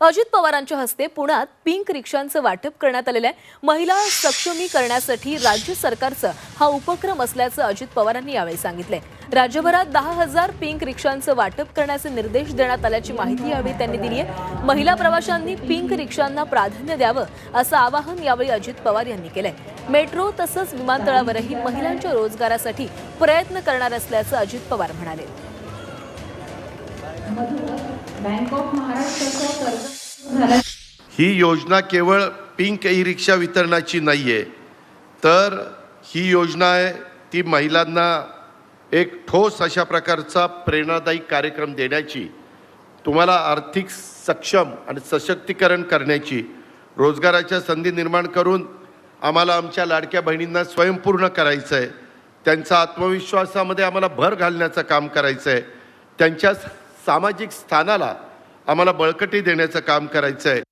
अजित पवारांच्या हस्ते पुण्यात पिंक रिक्षांचं वाटप करण्यात आलेलं आहे. महिला सक्षमी करण्यासाठी राज्य सरकारचं हा उपक्रम असल्याचं अजित पवारांनी यावेळी सांगितलंय. राज्यभरात दहा हजार पिंक रिक्षांचं वाटप करण्याचे निर्देश देण्यात आल्याची माहिती यावेळी त्यांनी दिली आहे. महिला प्रवाशांनी पिंक रिक्षांना प्राधान्य द्यावं असं आवाहन यावेळी अजित पवार यांनी केलंय. मेट्रो तसंच विमानतळावरही महिलांच्या रोजगारासाठी प्रयत्न करणार असल्याचं अजित पवार म्हणाले. बँक ऑफ महाराष्ट्राचं कर्ज झालं. ही योजना केवळ पिंक ई रिक्षा वितरणाची नाही आहे तर ही योजना आहे ती महिलांना एक ठोस अशा प्रकारचा प्रेरणादायी कार्यक्रम देण्याची तुम्हाला आर्थिक सक्षम आणि सशक्तीकरण करण्याची रोजगाराच्या संधी निर्माण करून आम्हाला आमच्या लाडक्या बहिणींना स्वयंपूर्ण करायचं आहे त्यांचा आत्मविश्वासामध्ये आम्हाला भर घालण्याचं काम करायचं आहे त्यांच्या सामाजिक स्थानाला आम्हाला बळकटी देण्याचं काम करायचं आहे